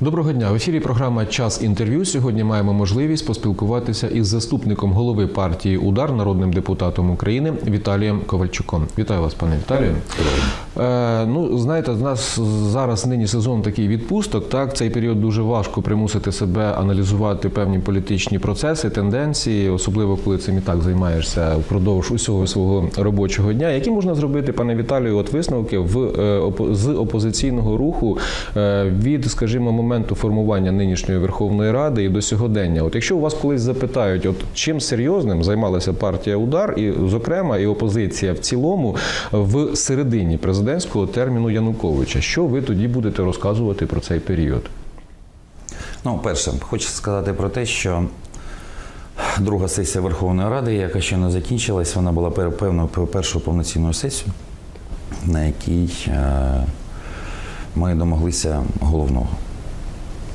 Доброго дня. В ефірі програма Час інтерв'ю. Сьогодні маємо можливість поспілкуватися із заступником голови партії Удар, народним депутатом України Віталієм Ковальчуком. Вітаю вас, пане Віталію. Е, ну, знаєте, в нас зараз нині сезон такий відпусток. Так, цей період дуже важко примусити себе аналізувати певні політичні процеси, тенденції, особливо коли цим і так займаєшся впродовж усього свого робочого дня. Які можна зробити, пане Віталію, от висновки в е, з опозиційного руху е, від, скажімо, моменту формування нинішньої Верховної Ради і до сьогодення? От якщо у вас колись запитають, от чим серйозним займалася партія Удар, і зокрема і опозиція в цілому в середині президентського терміну Януковича, що ви тоді будете розказувати про цей період? Ну, перше, хочу сказати про те, що друга сесія Верховної Ради, яка ще не закінчилась, вона була пер- першою повноцінною сесією, на якій е, ми домоглися головного.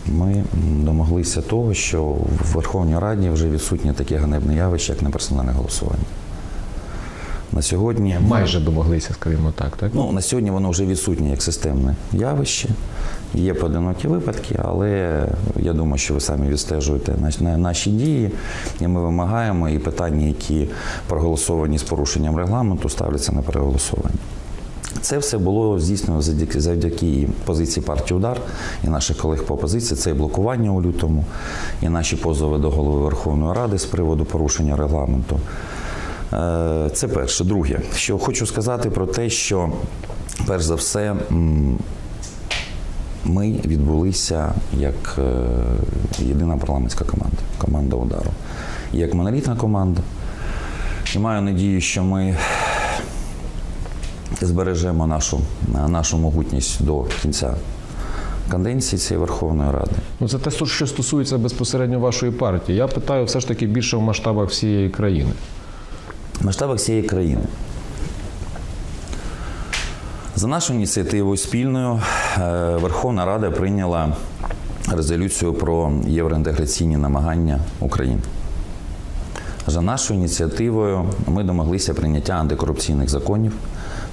Ми домоглися того, що в Верховній Раді вже відсутнє таке ганебне явище, як неперсональне голосування. На сьогодні Майже домоглися, скажімо так, так? Ну, на сьогодні воно вже відсутнє як системне явище. Є поодинокі випадки, але я думаю, що ви самі відстежуєте наші дії, і ми вимагаємо, і питання, які проголосовані з порушенням регламенту, ставляться на переголосування. Це все було здійснено завдяки, завдяки позиції партії Удар і наших колег по опозиції. Це і блокування у лютому, і наші позови до голови Верховної Ради з приводу порушення регламенту. Е, Це перше. Друге, що хочу сказати про те, що перш за все ми відбулися як е, єдина парламентська команда, команда удару, як монолітна команда. І маю надію, що ми збережемо нашу, нашу могутність до кінця каденції цієї Верховної Ради. Ну, це те, що стосується безпосередньо вашої партії. Я питаю все ж таки більше в масштабах всієї країни. В масштабах всієї країни. За нашою ініціативою спільною е, Верховна Рада прийняла резолюцію про євроінтеграційні намагання України. За нашою ініціативою ми домоглися прийняття антикорупційних законів,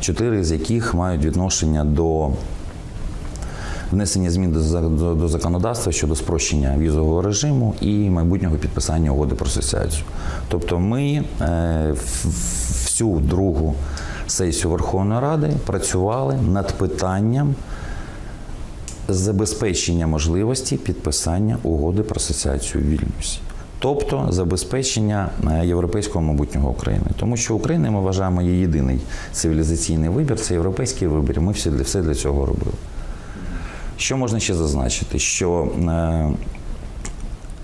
чотири з яких мають відношення до внесення змін до, до, законодавства щодо спрощення візового режиму і майбутнього підписання угоди про асоціацію. Тобто ми е, всю другу сесію Верховної Ради працювали над питанням забезпечення можливості підписання угоди про асоціацію в Вільнюсі. Тобто забезпечення е, європейського майбутнього України, тому що Україна ми вважаємо є єдиний цивілізаційний вибір, це європейський вибір. Ми всі для все для цього робили. Що можна ще зазначити? Що е,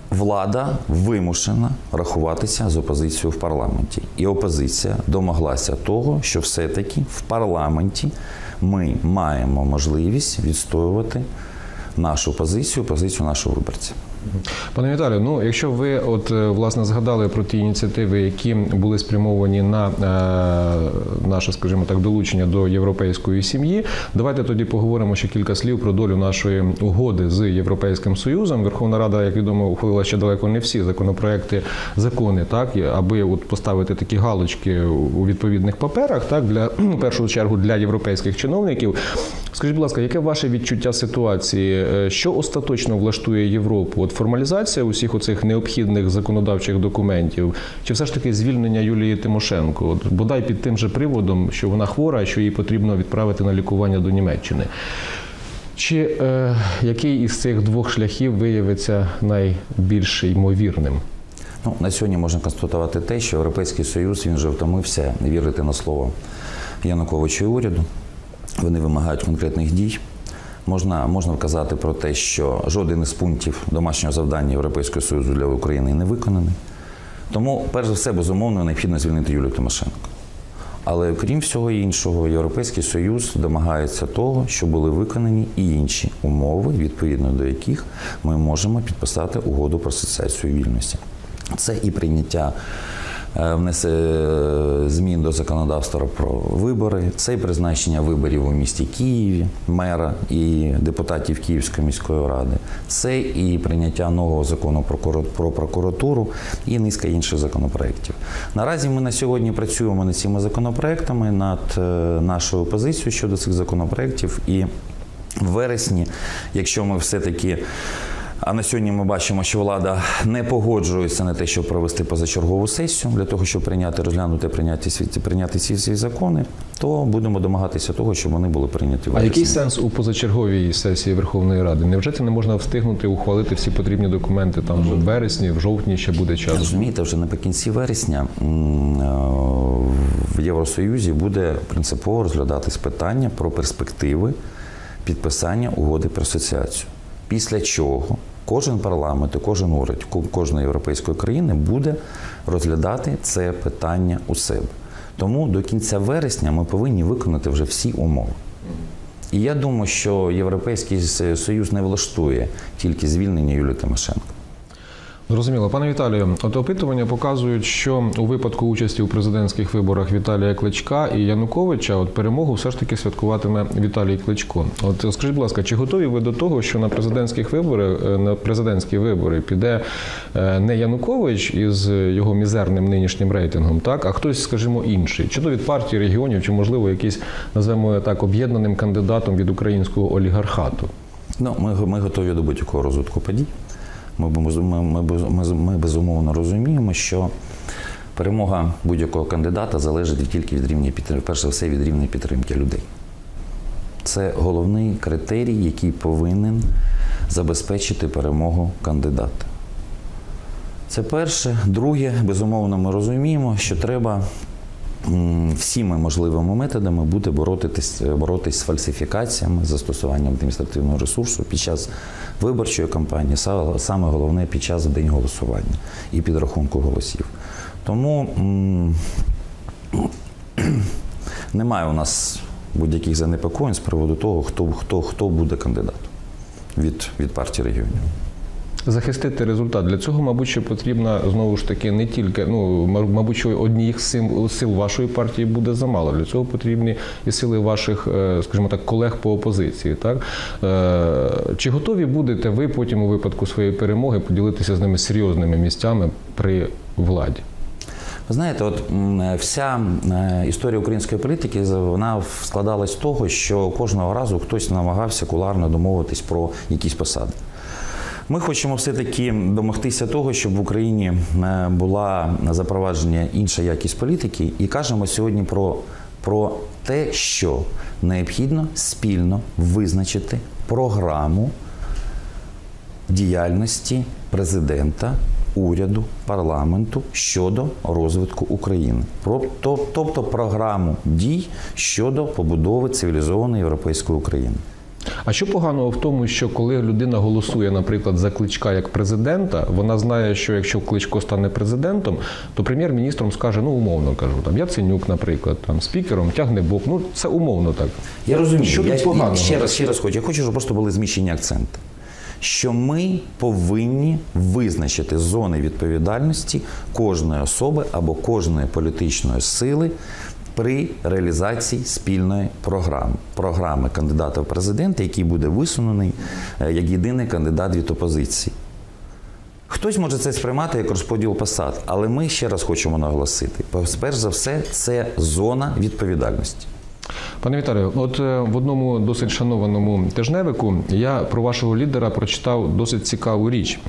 влада вимушена рахуватися з опозицією в парламенті. І опозиція домоглася того, що все-таки в парламенті ми маємо можливість відстоювати нашу позицію, позицію нашого виборця. Пане Віталію, ну якщо ви от е, власне згадали про ті ініціативи, які були спрямовані на е, наше, скажімо так, долучення до європейської сім'ї, давайте тоді поговоримо ще кілька слів про долю нашої угоди з Європейським Союзом. Верховна Рада, як відомо, ухвалила ще далеко не всі законопроекти, закони, так аби от поставити такі галочки у відповідних паперах, так для в першу чергу для європейських чиновників. Скажіть, будь ласка, яке ваше відчуття ситуації? Е, Що остаточно влаштує Європу? От формалізація усіх оцих необхідних законодавчих документів, чи все ж таки звільнення Юлії Тимошенко? Бодай під тим же приводом, що вона хвора, що її потрібно відправити на лікування до Німеччини. Чи е, який із цих двох шляхів виявиться найбільш ймовірним? Ну, на сьогодні можна констатувати те, що Європейський Союз він вже втомився вірити на слово Януковича і уряду. Вони вимагають конкретних дій. Можна, можна вказати про те, що жоден із пунктів домашнього завдання Європейського Союзу для України не виконаний. Тому, перш за все, безумовно, необхідно звільнити Юлію Тимошенко. Але окрім всього іншого, Європейський Союз домагається того, що були виконані і інші умови, відповідно до яких ми можемо підписати угоду про асоціацію вільності. Це і прийняття внесе е, змін до законодавства про вибори, це і призначення виборів у місті Києві, мера і депутатів Київської міської ради, це і прийняття нового закону про прокуратуру і низка інших законопроєктів. Наразі ми на сьогодні працюємо над цими законопроектами, над е, нашою позицією щодо цих законопроєктів і в вересні, якщо ми все-таки. А на сьогодні ми бачимо, що влада не погоджується на те, щоб провести позачергову сесію для того, щоб прийняти, розглянути, прийняти, сві- прийняти ці всі закони, то будемо домагатися того, щоб вони були прийняті А який сенс у позачерговій сесії Верховної Ради? Невже це не можна встигнути ухвалити всі потрібні документи там в вересні, в жовтні ще буде час? Розумієте, вже наприкінці вересня е, в Євросоюзі буде принципово розглядатись питання про перспективи підписання угоди про асоціацію. Після чого кожен парламент і кожен уряд кожної європейської країни буде розглядати це питання у себе. Тому до кінця вересня ми повинні виконати вже всі умови. І я думаю, що Європейський Союз не влаштує тільки звільнення Юлії Тимошенко. Зрозуміло, пане Віталію, от опитування показують, що у випадку участі у президентських виборах Віталія Кличка і Януковича, от перемогу все ж таки святкуватиме Віталій Кличко. От скажіть, будь ласка, чи готові ви до того, що на президентських виборах е, на президентські вибори піде е, не Янукович із його мізерним нинішнім рейтингом, так а хтось, скажімо, інший, чи то від партії регіонів, чи можливо якийсь назвемо так об'єднаним кандидатом від українського олігархату? Ну, ми, ми готові до будь-якого розвитку подій. Ми, ми, ми, ми, безумовно розуміємо, що перемога будь-якого кандидата залежить тільки від рівня підтримки, перш за все від рівня підтримки людей. Це головний критерій, який повинен забезпечити перемогу кандидата. Це перше. Друге, безумовно, ми розуміємо, що треба всіми можливими методами буде боротись, боротись з фальсифікаціями, застосуванням адміністративного ресурсу під час виборчої кампанії, саме головне під час день голосування і підрахунку голосів. Тому немає у нас будь-яких занепокоєнь з приводу того, хто, хто, хто буде кандидатом від, від партії регіонів. Захистити результат для цього, мабуть, що потрібно знову ж таки не тільки ну ма- мабуть, що однієї сил, сил вашої партії буде замало. Для цього потрібні і сили ваших, е, скажімо так, колег по опозиції. Так Е, чи готові будете ви потім у випадку своєї перемоги поділитися з ними серйозними місцями при владі? Ви знаєте, от вся е, історія української політики вона складалась з того, що кожного разу хтось намагався куларно домовитись про якісь посади. Ми хочемо все-таки домогтися того, щоб в Україні е, була запровадження інша якість політики, і кажемо сьогодні про, про те, що необхідно спільно визначити програму діяльності президента, уряду, парламенту щодо розвитку України. Тобто програму дій щодо побудови цивілізованої європейської України. А що поганого в тому, що коли людина голосує, наприклад, за кличка як президента, вона знає, що якщо кличко стане президентом, то прем'єр-міністром скаже, ну умовно кажу, там Яценюк, наприклад, там спікером тягне бок. Ну це умовно так. Я розумію, Що я, поганого? ще раз, ще раз хочу. Я хочу, щоб просто були зміщені акценти. Що ми повинні визначити зони відповідальності кожної особи або кожної політичної сили при реалізації спільної програми, програми кандидата в президенти, який буде висунений е, як єдиний кандидат від опозиції. Хтось може це сприймати як розподіл посад, але ми ще раз хочемо наголосити: перш за все, це зона відповідальності. Пане Віталію, от е, в одному досить шанованому тижневику я про вашого лідера прочитав досить цікаву річ.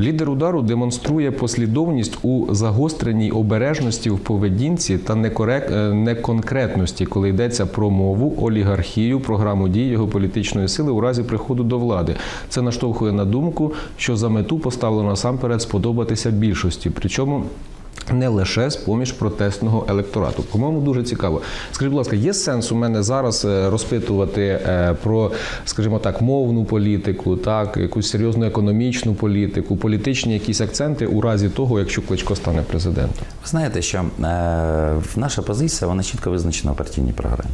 Лідер удару демонструє послідовність у загостреній обережності в поведінці та е, неконкретності, коли йдеться про мову, олігархію, програму дій його політичної сили у разі приходу до влади. Це наштовхує на думку, що за мету поставлено насамперед сподобатися більшості. Причому не лише з поміж протестного електорату. По-моєму, дуже цікаво. Скажіть, будь ласка, є сенс у мене зараз е, розпитувати е, про, скажімо так, мовну політику, так, якусь серйозну економічну політику, політичні якісь акценти у разі того, якщо Кличко стане президентом? Ви знаєте, що е, наша позиція вона чітко визначена в партійній програмі.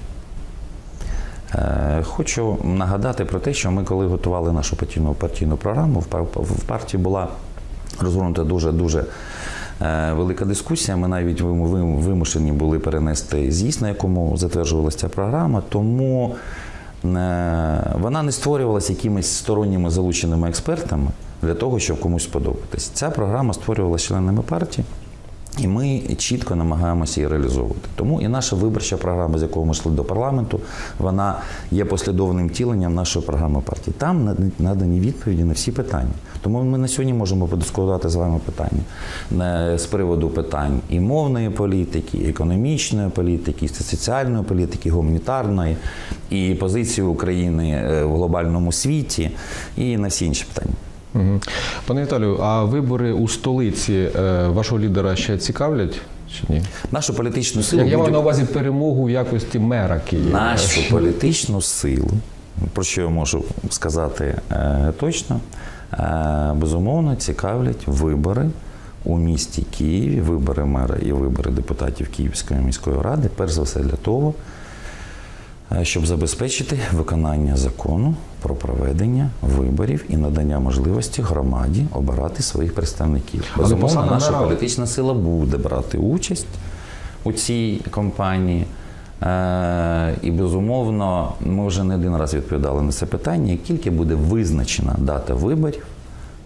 Е, хочу нагадати про те, що ми, коли готували нашу партійну, партійну програму, в, пар- партії була розгорнута дуже-дуже е, велика дискусія. Ми навіть вим- вим- вимушені були перенести з'їзд, на якому затверджувалася ця програма. Тому е, вона не створювалася якимись сторонніми залученими експертами для того, щоб комусь сподобатись. Ця програма створювалася членами партії. І ми чітко намагаємося її реалізовувати. Тому і наша виборча програма, з якого ми йшли до парламенту, вона є послідовним тіленням нашої програми партії. Там над- надані відповіді на всі питання. Тому ми на сьогодні можемо подискутувати з вами питання з приводу питань і мовної політики, і економічної політики, і соціальної політики, і гуманітарної, і позиції України е, в глобальному світі, і на всі інші питання. Пане Віталію, а вибори у столиці е, вашого лідера ще цікавлять чи ні? Нашу політичну силу Я, маю на увазі перемогу в якості мера Києва. нашу політичну силу, про що я можу сказати е, точно, е, безумовно цікавлять вибори у місті Києві, вибори мера і вибори депутатів Київської міської ради, перш за все для того, щоб забезпечити виконання закону про проведення виборів і надання можливості громаді обирати своїх представників. Безумовно, наша політична сила буде брати участь у цій кампанії. Е, І безумовно, ми вже не один раз відповідали на це питання. Тільки буде визначена дата виборів,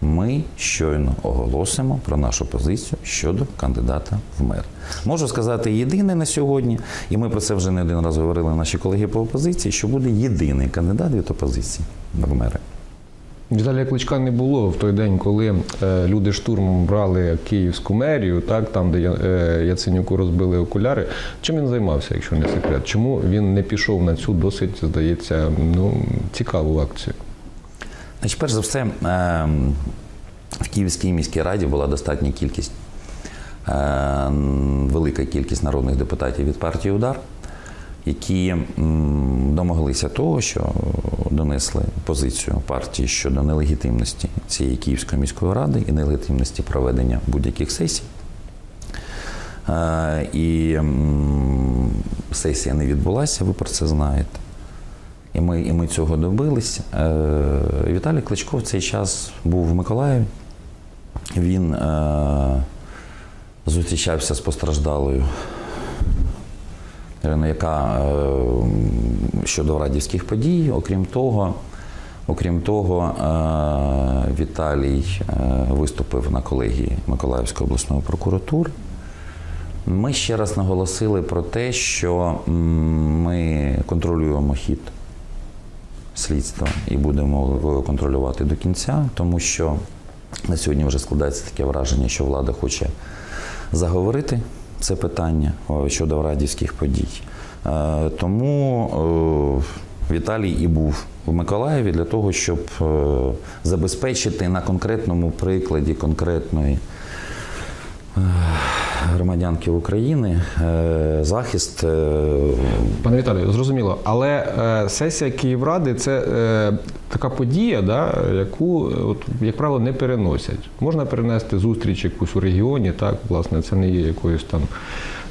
ми щойно оголосимо про нашу позицію щодо кандидата в мер. Можу сказати єдине на сьогодні, і ми про це вже не один раз говорили наші колеги по опозиції, що буде єдиний кандидат від опозиції в мери. Віталія Кличка не було в той день, коли е, люди штурмом брали Київську мерію, так там, де е, Яценюку розбили окуляри. Чим він займався, якщо не секрет? Чому він не пішов на цю досить, здається, ну цікаву акцію? Значить, перш за все, ем, в Київській міській раді була достатня кількість, ем, велика кількість народних депутатів від партії Удар, які домоглися того, що донесли позицію партії щодо нелегітимності цієї Київської міської ради і нелегітимності проведення будь-яких сесій. Е, І сесія не відбулася, ви про це знаєте. І ми, і ми цього добились. Е, Віталій Кличко в цей час був в Миколаєві. Він е, зустрічався з постраждалою, яка е, щодо радівських подій. Окрім того, окрім того, Віталій виступив на колегії Миколаївської обласної прокуратури. Ми ще раз наголосили про те, що ми контролюємо хід слідства і будемо контролювати до кінця, тому що на сьогодні вже складається таке враження, що влада хоче заговорити це питання щодо радівських подій. Е, Тому е, Віталій і був в Миколаєві для того, щоб е, забезпечити на конкретному прикладі конкретної громадянки України е, захист е, Пане Віталію, зрозуміло, але е, сесія Київради це така подія, да, яку, от, як правило, не переносять. Можна перенести зустріч якусь у регіоні, так, власне, це не є якоюсь там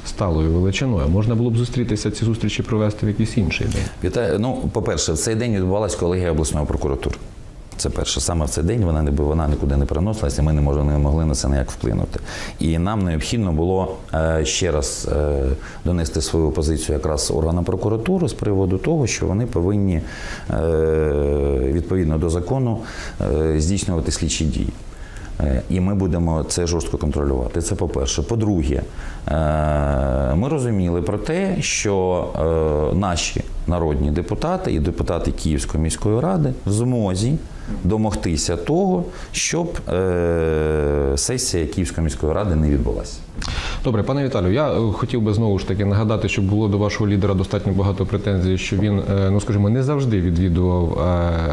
сталою величиною. Можна було б зустрітися, ці зустрічі провести в якийсь інший день. Вітаю. Ну, по-перше, в цей день відбувалася колегія обласної прокуратури. Це перше. Саме в цей день вона не вона нікуди не переносилася, ми не можемо не могли на це ніяк вплинути. І нам необхідно було е, ще раз е, донести свою позицію якраз органам прокуратури з приводу того, що вони повинні е, відповідно до закону здійснювати слідчі дії. І ми будемо це жорстко контролювати. Це по-перше. По-друге, ми розуміли про те, що наші народні депутати і депутати Київської міської ради в змозі домогтися того, щоб е, сесія Київської міської ради не відбулася. Добре, пане Віталію, я е, хотів би знову ж таки нагадати, що було до вашого лідера достатньо багато претензій, що він, е, ну скажімо, не завжди відвідував е,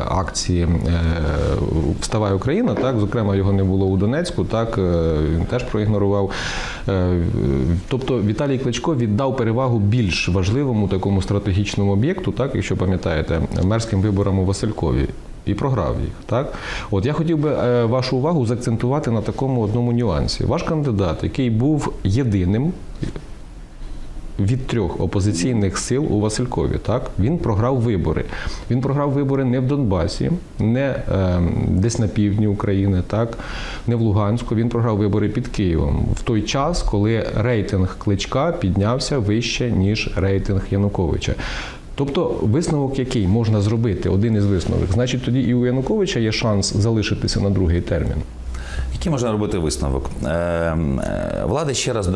акції Вставай Україна. Так, зокрема, його не було у Донецьку. Так він теж проігнорував. Тобто Віталій Кличко віддав перевагу більш важливому такому стратегічному об'єкту, так, якщо пам'ятаєте, мерським виборам у Василькові. І програв їх, так от я хотів би е, вашу увагу заакцентувати на такому одному нюансі. Ваш кандидат, який був єдиним від трьох опозиційних сил у Василькові, так він програв вибори. Він програв вибори не в Донбасі, не е, десь на півдні України, так не в Луганську. Він програв вибори під Києвом в той час, коли рейтинг кличка піднявся вище ніж рейтинг Януковича. Тобто висновок, який можна зробити, один із висновок, значить тоді і у Януковича є шанс залишитися на другий термін. Який можна робити висновок? Е, е, Влада ще раз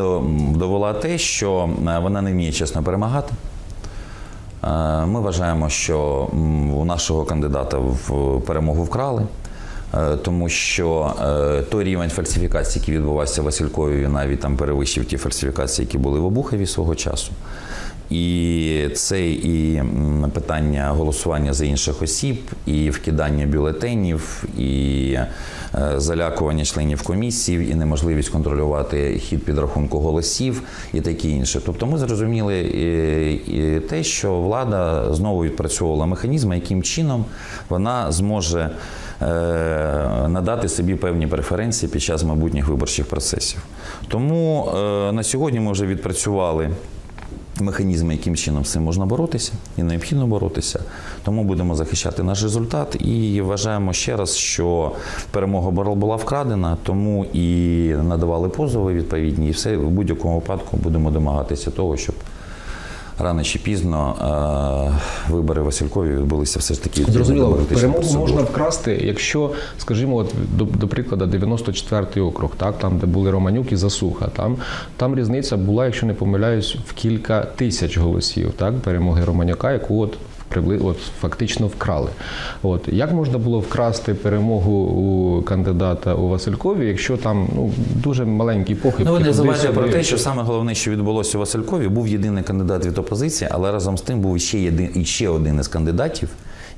довела те, що е, вона не вміє чесно перемагати. Ми вважаємо, що у нашого кандидата в перемогу вкрали, тому що той рівень фальсифікацій, який відбувався в Василькові, навіть там перевищив ті фальсифікації, які були в Обухові свого часу. І це і питання голосування за інших осіб, і вкидання бюлетенів, і е, залякування членів комісії, і неможливість контролювати хід підрахунку голосів і таке інше. Тобто ми зрозуміли і, і те, що влада знову відпрацьовувала механізми, яким чином вона зможе е, надати собі певні преференції під час майбутніх виборчих процесів. Тому е, на сьогодні ми вже відпрацювали механізми, яким чином цим можна боротися, і необхідно боротися. Тому будемо захищати наш результат і вважаємо ще раз, що перемога була- була вкрадена, тому і надавали позови відповідні, і все в будь-якому випадку будемо домагатися того, щоб. Рано чи пізно е, вибори Василькові відбулися все ж таки. Зрозуміло, перемогу процедур. можна вкрасти, якщо, скажімо, от до, до прикладу, 94-й округ, так, там, де були Романюк і Засуха, там, там різниця була, якщо не помиляюсь, в кілька тисяч голосів, так, перемоги Романюка, яку от От фактично вкрали. От як можна було вкрасти перемогу у кандидата у Василькові, якщо там ну дуже маленький похибки? Ну, ви не забувайте про те, що саме головне, що відбулося у Василькові, був єдиний кандидат від опозиції, але разом з тим був ще єдин і ще один із кандидатів,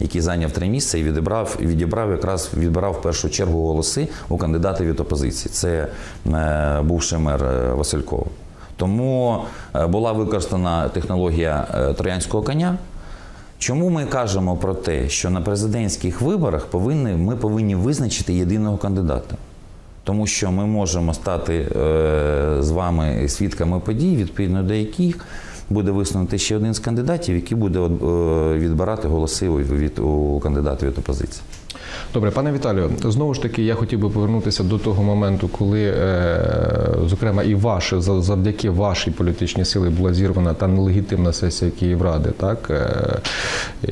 який зайняв три місця і відібрав, відібрав якраз відбирав в першу чергу голоси у кандидата від опозиції. Це е, бувший мер е, Василькова. Тому е, була використана технологія троянського коня. Чому ми кажемо про те, що на президентських виборах повинні, ми повинні визначити єдиного кандидата? Тому що ми можемо стати е, з вами свідками подій, відповідно до яких буде висунути ще один з кандидатів, який буде е, відбирати голоси від у кандидата від опозиції. Добре, пане Віталію, знову ж таки, я хотів би повернутися до того моменту, коли, е, зокрема, і ваше за- завдяки вашій політичній силі була зірвана та нелегітимна сесія Київради, так е,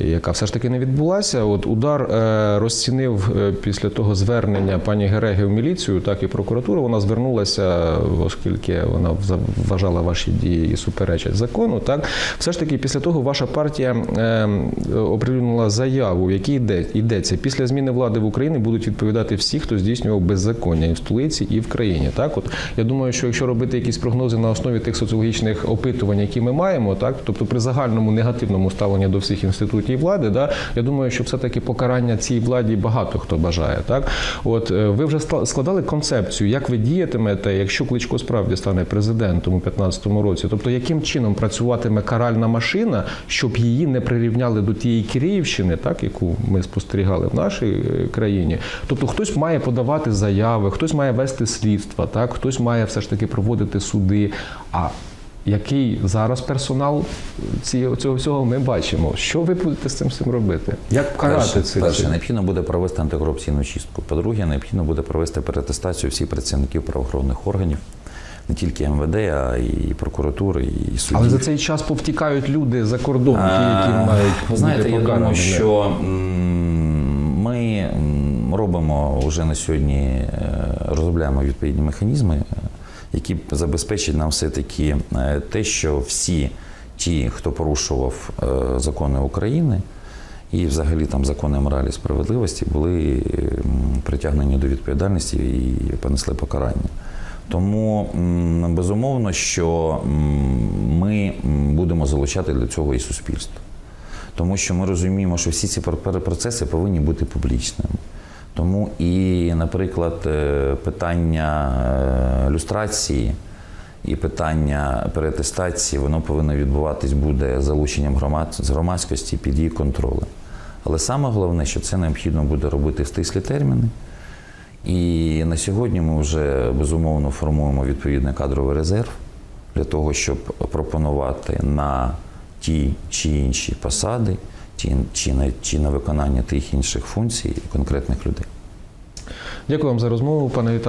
яка все ж таки не відбулася. От удар е, розцінив після того звернення пані Гереги в міліцію, так і прокуратуру. Вона звернулася, оскільки вона вважала ваші дії і суперечать закону. Так, все ж таки, після того ваша партія оприлюднила заяву, в якій йде, йдеться після зміни влади в Україні будуть відповідати всі, хто здійснював беззаконня і в столиці, і в країні. Так, от я думаю, що якщо робити якісь прогнози на основі тих соціологічних опитувань, які ми маємо, так тобто при загальному негативному ставленні до всіх інститутів влади, да, я думаю, що все-таки покарання цій владі багато хто бажає. Так, от е, ви вже складали концепцію, як ви діятимете, якщо Кличко справді стане президентом у 2015 році. Тобто, яким чином працюватиме каральна машина, щоб її не прирівняли до тієї Київщини, так яку ми спостерігали в нашій е, країні. Тобто, хтось має подавати заяви, хтось має вести слідства, так хтось має все ж таки проводити суди. А який зараз персонал ці- цього всього ми бачимо? Що ви будете з цим всім робити? Як карати це? перше, необхідно буде провести антикорупційну чистку. По-друге, необхідно буде провести перетестацію всіх працівників правоохоронних органів, не тільки МВД, а і прокуратури, і судів. Але за цей час повтікають люди за кордон, які мають Ви знаєте, я думаю, що ми робимо вже на сьогодні, е, розробляємо відповідні механізми, е, які забезпечать нам все-таки е, те, що всі ті, хто порушував закони України, і взагалі там закони моралі справедливості були притягнені до відповідальності і понесли покарання. Тому безумовно, що ми будемо залучати для цього і суспільство. Тому що ми розуміємо, що всі ці процеси повинні бути публічними. Тому і, наприклад, е, питання е, люстрації і питання перетестації, воно повинно відбуватись буде залученням з громадськості під її контролем. Але саме головне, що це необхідно буде робити в стислі терміни. І на сьогодні ми вже безумовно формуємо відповідний кадровий резерв для того, щоб пропонувати на ті чи інші посади, ті, чи, на, чи на виконання тих інших функцій конкретних людей. Дякую вам за розмову, пане Віталію.